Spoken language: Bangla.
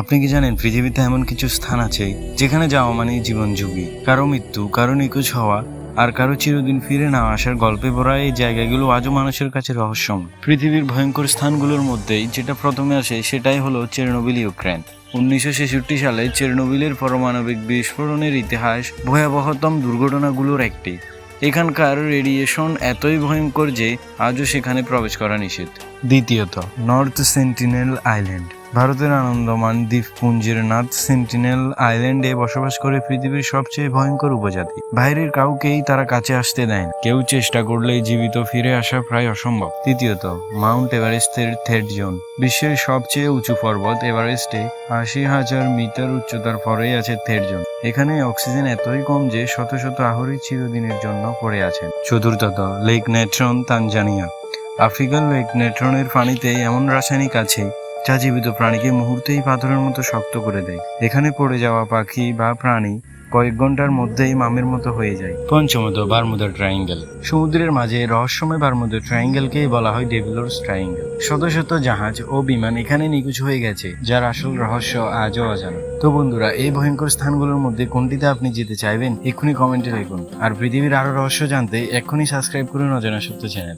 আপনি কি জানেন, পৃথিবীতে এমন কিছু স্থান আছে যেখানে যাওয়া মানে জীবন যুগী কারও মৃত্যু, কারও নিখোঁজ হওয়া, আর কারও চিরদিন ফিরে না আসার গল্পে ভরা এই জায়গাগুলো আজও মানুষের কাছে রহস্যম পৃথিবীর ভয়ঙ্কর স্থানগুলোর মধ্যেই যেটা প্রথমে আসে, সেটাই হলো চেরনোবিল, ইউক্রেন। উনিশশো ছেষট্টি সালে চেরনোবিলের পারমাণবিক বিস্ফোরণের ইতিহাস ভয়াবহতম দুর্ঘটনাগুলোর একটি। এখানকার রেডিয়েশন এতই ভয়ঙ্কর যে আজও সেখানে প্রবেশ করা নিষেধ। দ্বিতীয়ত, নর্থ সেন্টিনেল আইল্যান্ড। ভারতের আনন্দমান দ্বীপপুঞ্জের নর্থ সেন্টিনেল আইল্যান্ডে বসবাস করে পৃথিবীর সবচেয়ে ভয়ঙ্কর উপজাতি। বাইরের কাউকেই তারা কাছে আসতে দেয় না। কেউ চেষ্টা করলেই জীবিত ফিরে আসা প্রায় অসম্ভব। তৃতীয়ত, মাউন্ট এভারেস্টের থেড জোন বিশ্বের সবচেয়ে উঁচু পর্বত এভারেস্টে আশি হাজার মিটার উচ্চতার পরেই আছে থেড জোন এখানে অক্সিজেন এতই কম যে শত শত আহরি চিরদিনের জন্য পড়ে আছেন। চতুর্থত, lake Natron, Tanzania. African lake নেট্রনের পানিতে এমন রাসায়নিক আছে যা জীবিত প্রাণীকে মুহূর্তেই পাথরের মতো শক্ত করে দেয়। এখানে পড়ে যাওয়া পাখি বা প্রাণী কয়েক ঘণ্টার মধ্যেই মামের মতো হয়ে যায়। পঞ্চমত বারমুদার ট্রায়াঙ্গেল। সমুদ্রের মাঝে রহস্যময় বারমুদার ট্রায়াঙ্গেলকেই বলা হয় ডেভিলস ট্রায়াঙ্গেল। শত শত জাহাজ ও বিমান এখানে নিখোঁজ হয়ে গেছে যার আসল রহস্য আজও অজানা। তো বন্ধুরা এই ভয়ঙ্কর স্থানগুলোর মধ্যে কোনটিতে আপনি যেতে চাইবেন এক্ষুনি কমেন্টে লিখুন। আর পৃথিবীর আরও রহস্য জানতে এক্ষুনি সাবস্ক্রাইব করুন অজানা সত্য চ্যানেল।